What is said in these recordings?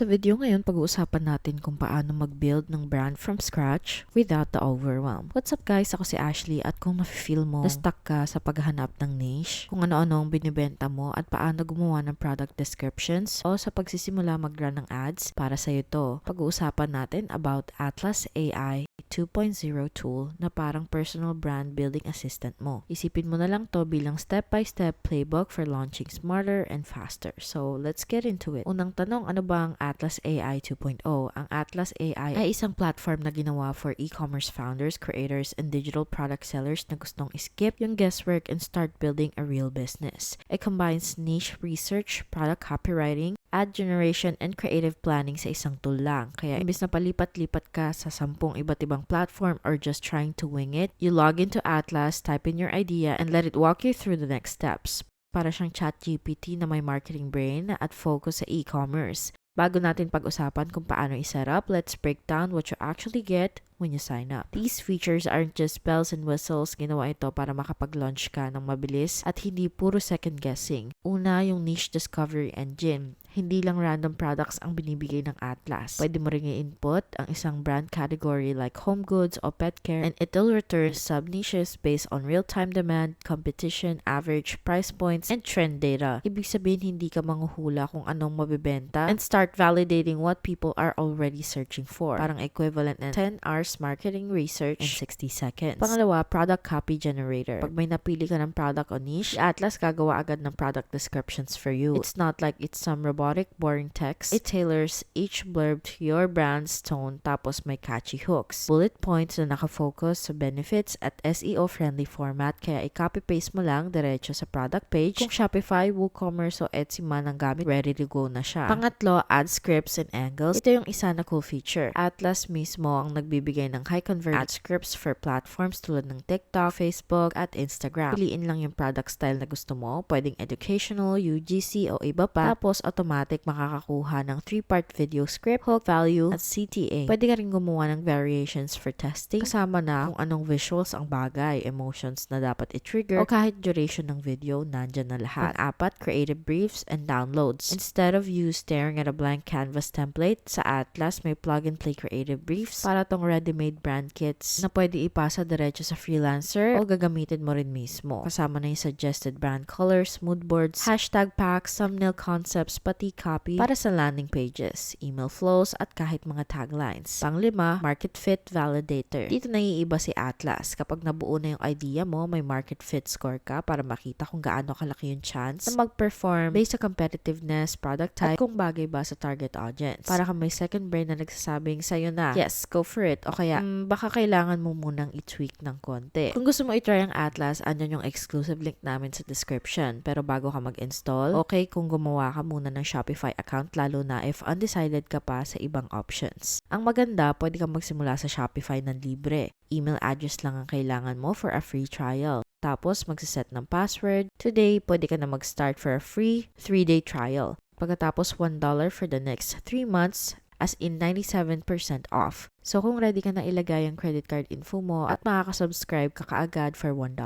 Sa video ngayon, pag-uusapan natin kung paano mag-build ng brand from scratch without the overwhelm. What's up guys? Ako si Ashley at kung nafe-feel mo na stuck ka sa paghahanap ng niche, kung ano-ano ang binibenta mo at paano gumawa ng product descriptions o sa pagsisimula mag-run ng ads, para sa to. Pag-uusapan natin about Atlas AI 2.0 tool na parang personal brand building assistant mo. Isipin mo na lang to bilang step-by-step playbook for launching smarter and faster. So, let's get into it. Unang tanong, ano ba ang Atlas AI 2.0? Ang Atlas AI ay isang platform na ginawa for e-commerce founders, creators, and digital product sellers na gustong skip yung guesswork and start building a real business. It combines niche research, product copywriting, ad generation, and creative planning sa isang tool lang. Kaya imbis na palipat-lipat ka sa sampung iba't ibang platform or just trying to wing it, you log into Atlas, type in your idea, and let it walk you through the next steps. Para siyang chat GPT na may marketing brain at focus sa e-commerce. Bago natin pag-usapan kung paano i-set up, let's break down what you actually get when you sign up. These features aren't just bells and whistles. Ginawa ito para makapag-launch ka ng mabilis at hindi puro second guessing. Una, yung niche discovery engine. Hindi lang random products ang binibigay ng Atlas. Pwede mo ring i-input ang isang brand category like home goods o pet care and it'll return sub-niches based on real-time demand, competition, average price points, and trend data. Ibig sabihin hindi ka manghuhula kung anong mabibenta and start validating what people are already searching for. Parang equivalent ng 10 hours marketing research in 60 seconds. Pangalawa, product copy generator. Pag may napili ka ng product o niche, Atlas gagawa agad ng product descriptions for you. It's not like it's some robotic, boring text. It tailors each blurb to your brand's tone tapos may catchy hooks. Bullet points na nakafocus sa benefits at SEO-friendly format kaya i-copy-paste mo lang diretso sa product page. Kung Shopify, WooCommerce o Etsy man ang gamit, ready to go na siya. Pangatlo, ad scripts and angles. Ito yung isa na cool feature. Atlas mismo ang nagbibigay ng high convert ad scripts for platforms tulad ng TikTok, Facebook, at Instagram. Piliin lang yung product style na gusto mo. Pwedeng educational, UGC, o iba pa. Tapos, automatic makakakuha ng 3-part video script, hook, value, at CTA. Pwede ka rin gumawa ng variations for testing. Kasama na kung anong visuals ang bagay, emotions na dapat i-trigger, o kahit duration ng video, nandyan na lahat. Pang-apat, creative briefs and downloads. Instead of you staring at a blank canvas template, sa Atlas may plug-and-play creative briefs para tong ready-made brand kits na pwede ipasa diretso sa freelancer o gagamitin mo rin mismo. Kasama na yung suggested brand colors, mood boards, hashtag packs, thumbnail concepts, pati copy para sa landing pages, email flows, at kahit mga taglines. Panglima, market fit validator. Dito naiiba si Atlas. Kapag nabuo na yung idea mo, may market fit score ka para makita kung gaano kalaki yung chance na mag-perform based sa competitiveness, product type, at kung bagay ba sa target audience. Para kang may second brain na nagsasabing sa'yo na, yes, go for it. O kaya, mm, baka kailangan mo munang i-tweak ng konti. Kung gusto mo i-try ang Atlas, andyan yung exclusive link namin sa description. Pero bago ka mag-install, okay kung gumawa ka muna ng Shopify account lalo na if undecided ka pa sa ibang options. Ang maganda, pwede kang magsimula sa Shopify ng libre. Email address lang ang kailangan mo for a free trial. Tapos, magsiset ng password. Today, pwede ka na mag-start for a free 3-day trial. Pagkatapos, $1 for the next 3 months as in 97% off. So kung ready ka na ilagay ang credit card info mo at makakasubscribe ka kaagad for $1.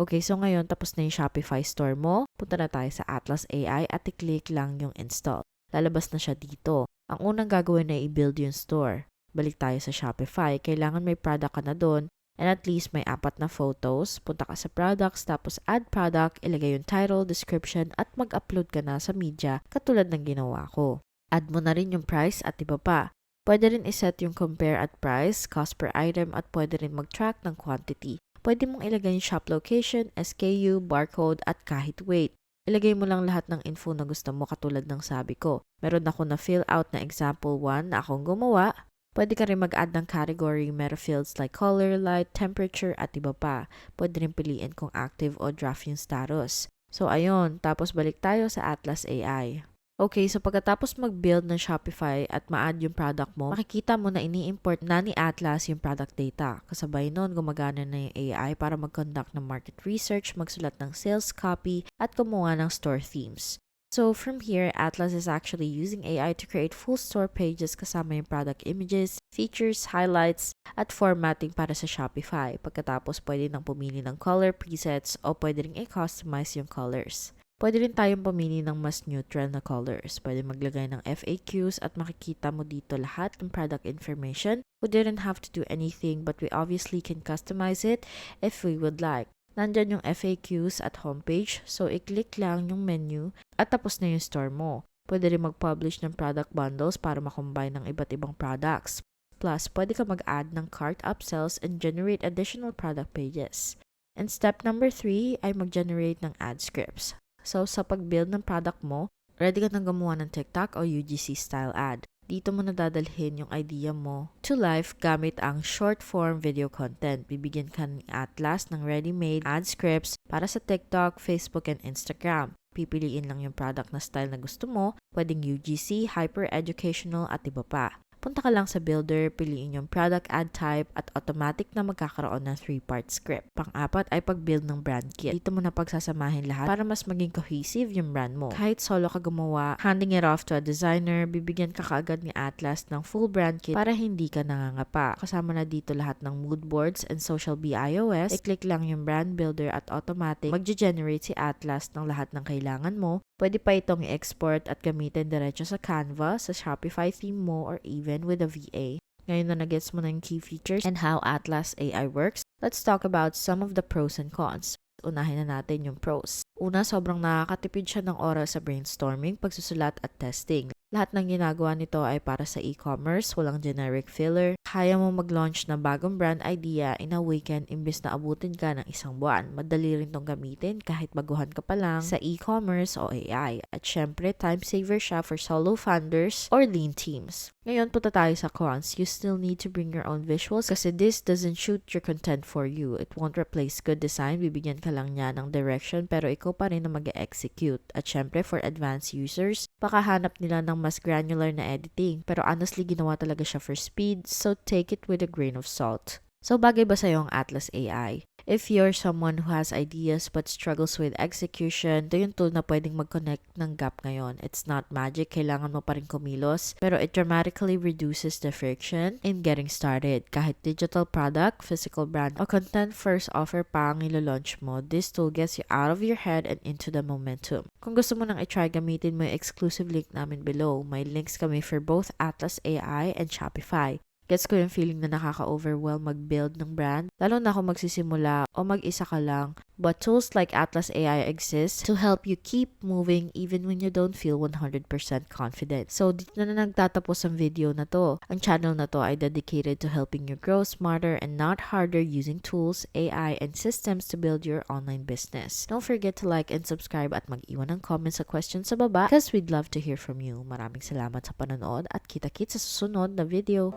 Okay, so ngayon tapos na yung Shopify store mo, punta na tayo sa Atlas AI at i-click lang yung install. Lalabas na siya dito. Ang unang gagawin na i-build yung store. Balik tayo sa Shopify, kailangan may product ka na doon and at least may apat na photos. Punta ka sa products, tapos add product, ilagay yung title, description, at mag-upload ka na sa media katulad ng ginawa ko. Add mo na rin yung price at iba pa. Pwede rin iset yung compare at price, cost per item, at pwede rin mag-track ng quantity. Pwede mong ilagay yung shop location, SKU, barcode, at kahit weight. Ilagay mo lang lahat ng info na gusto mo katulad ng sabi ko. Meron ako na fill out na example 1 na akong gumawa. Pwede ka rin mag-add ng category meta fields like color, light, temperature, at iba pa. Pwede rin piliin kung active o draft yung status. So ayun, tapos balik tayo sa Atlas AI. Okay, so pagkatapos mag-build ng Shopify at ma-add yung product mo, makikita mo na ini-import na ni Atlas yung product data. Kasabay nun, gumagana na yung AI para mag-conduct ng market research, magsulat ng sales copy, at kumuha ng store themes. So from here, Atlas is actually using AI to create full store pages kasama yung product images, features, highlights, at formatting para sa Shopify. Pagkatapos, pwede nang pumili ng color presets o pwede rin i-customize yung colors. Pwede rin tayong pumili ng mas neutral na colors. Pwede maglagay ng FAQs at makikita mo dito lahat ng product information. We didn't have to do anything but we obviously can customize it if we would like. Nandyan yung FAQs at homepage, so i-click lang yung menu at tapos na yung store mo. Pwede rin mag-publish ng product bundles para makombine ng iba't ibang products. Plus, pwede ka mag-add ng cart upsells and generate additional product pages. And step number 3 ay mag-generate ng ad scripts. So, sa pag-build ng product mo, ready ka nang gumawa ng TikTok o UGC style ad. Dito mo nadadalhin yung idea mo to life gamit ang short form video content. Bibigyan ka ni Atlas ng ready-made ad scripts para sa TikTok, Facebook, and Instagram. Pipiliin lang yung product na style na gusto mo, pwedeng UGC, hyper-educational at iba pa. Punta ka lang sa builder, piliin yung product ad type at automatic na magkakaroon ng 3-part script. Pang-apat ay pag-build ng brand kit. Dito mo na pagsasamahin lahat para mas maging cohesive yung brand mo. Kahit solo ka gumawa, handing it off to a designer, bibigyan ka kaagad ni Atlas ng full brand kit para hindi ka nangangapa. Kasama na dito lahat ng mood boards and social BIOS. I-click lang yung brand builder at automatic mag-generate si Atlas ng lahat ng kailangan mo Pwede pa itong i-export at gamitin diretso sa Canva, sa Shopify theme mo, or even with a VA. Ngayon na nagets mo ng key features and how Atlas AI works, let's talk about some of the pros and cons. Unahin na natin yung pros. Una, sobrang nakakatipid siya ng oras sa brainstorming, pagsusulat at testing. Lahat ng ginagawa nito ay para sa e-commerce, walang generic filler. Kaya mo mag-launch ng bagong brand idea in a weekend imbes na abutin ka ng isang buwan. Madali rin tong gamitin kahit baguhan ka pa lang sa e-commerce o AI. At syempre, time saver siya for solo founders or lean teams. Ngayon, punta tayo sa cons. You still need to bring your own visuals kasi this doesn't shoot your content for you. It won't replace good design. Bibigyan ka lang niya ng direction pero ikaw pa rin na mag-execute. At syempre, for advanced users, pakahanap nila ng mas granular na editing. Pero honestly, ginawa talaga siya for speed, so take it with a grain of salt. So, bagay ba sa'yo ang Atlas AI? If you're someone who has ideas but struggles with execution, ito yung tool na pwedeng mag-connect ng gap ngayon. It's not magic, kailangan mo pa rin kumilos, pero it dramatically reduces the friction in getting started. Kahit digital product, physical brand, o content first offer pa ang ilo-launch mo, this tool gets you out of your head and into the momentum. Kung gusto mo nang i-try, gamitin mo yung exclusive link namin below. May links kami for both Atlas AI and Shopify. Gets ko yung feeling na nakaka-overwhelm mag-build ng brand, lalo na kung magsisimula o mag-isa ka lang. But tools like Atlas AI exist to help you keep moving even when you don't feel 100% confident. So, dito na nagtatapos ang video na to. Ang channel na to ay dedicated to helping you grow smarter and not harder using tools, AI, and systems to build your online business. Don't forget to like and subscribe at mag-iwan ng comments sa questions sa baba because we'd love to hear from you. Maraming salamat sa panonood at kita-kits sa susunod na video.